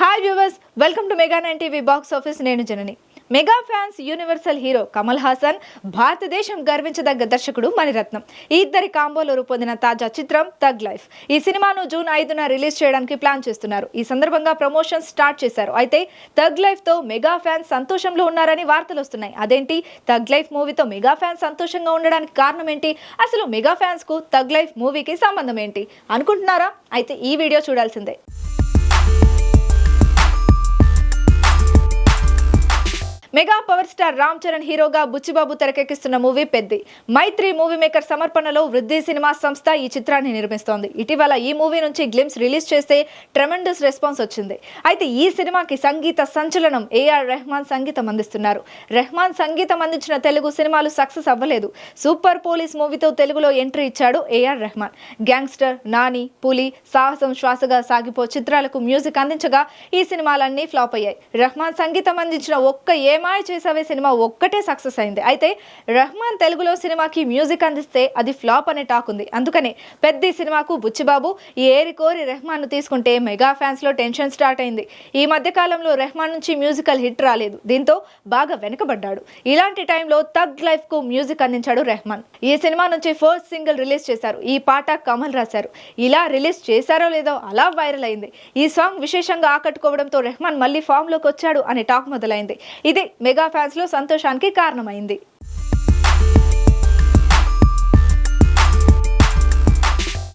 Hi viewers welcome to mega nine TV box office నేను Janani. Mega fans universal hero Kamal Haasan భారతదేశం గర్వించదగ్గ దర్శకుడు మణిరత్నం. ఈ ఇద్దరి కాంబోలో రూపొందిన తాజా చిత్రం తగ్ లైఫ్ ఈ సినిమాను జూన్ ఐదున రిలీజ్ చేయడానికి ప్లాన్ చేస్తున్నారు. ఈ సందర్భంగా ప్రమోషన్ స్టార్ట్ చేశారు. అయితే తగ్ లైఫ్తో మెగా ఫ్యాన్స్ సంతోషంలో ఉన్నారని వార్తలు వస్తున్నాయి. అదేంటి? తగ్ లైఫ్ మూవీతో మెగా ఫ్యాన్స్ సంతోషంగా ఉండడానికి కారణం ఏంటి? అసలు మెగా ఫ్యాన్స్కు తగ్ లైఫ్ మూవీకి సంబంధం ఏంటి? అనుకుంటున్నారా? అయితే ఈ వీడియో చూడాల్సిందే. Mega power star Ram Charan హీరోగా Buchibabu తెరకెక్కిస్తున్న movie Peddi. Mythri movie maker సమర్పణలో వృద్ధి సినిమా సంస్థ ఈ చిత్రాన్ని నిర్మిస్తోంది. ఇటీవల ఈ మూవీ నుంచి గ్లిమ్స్ రిలీజ్ చేస్తే ట్రెమెండస్ రెస్పాన్స్ వచ్చింది. అయితే ఈ సినిమాకి సంగీత సంచలనం ఏఆర్ రెహమాన్ సంగీతం అందిస్తున్నారు. రెహమాన్ సంగీతం అందించిన తెలుగు సినిమాలు సక్సెస్ అవ్వలేదు. సూపర్ పోలీస్ మూవీతో తెలుగులో ఎంట్రీ ఇచ్చాడు ఏఆర్ రెహమాన్. గ్యాంగ్స్టర్ నాని పులి సాహసం శ్వాసగా సాగిపో చిత్రాలకు మ్యూజిక్ అందించగా ఈ సినిమాలన్నీ ఫ్లాప్ అయ్యాయి. రెహమాన్ సంగీతం అందించిన ఒక్క ఏమాయ చేసావే సినిమా ఒక్కటే సక్సెస్ అయింది. అయితే రెహమాన్ తెలుగులో సినిమాకి మ్యూజిక్ అందిస్తే అది ఫ్లాప్ అనే టాక్ ఉంది. అందుకనే పెద్ద సినిమాకు బుచ్చిబాబు ఈ ఏరి కోరి రెహమాన్ను తీసుకుంటే మెగా ఫ్యాన్స్లో టెన్షన్ స్టార్ట్ అయింది. ఈ మధ్య కాలంలో రెహమాన్ నుంచి మ్యూజికల్ హిట్ రాలేదు. దీంతో బాగా వెనుకబడ్డాడు. ఇలాంటి టైంలో తగ్ లైఫ్కు మ్యూజిక్ అందించాడు రెహమాన్. ఈ సినిమా నుంచి ఫస్ట్ సింగిల్ రిలీజ్ చేశారు. ఈ పాట కమల్ రాశారు. ఇలా రిలీజ్ చేశారో లేదో అలా వైరల్ అయింది. ఈ సాంగ్ విశేషంగా ఆకట్టుకోవడంతో రెహమాన్ మళ్ళీ ఫామ్లోకి వచ్చాడు అనే టాక్ మొదలైంది. ఇది మెగా ఫ్యాన్స్లో సంతోషానికి కారణమైంది.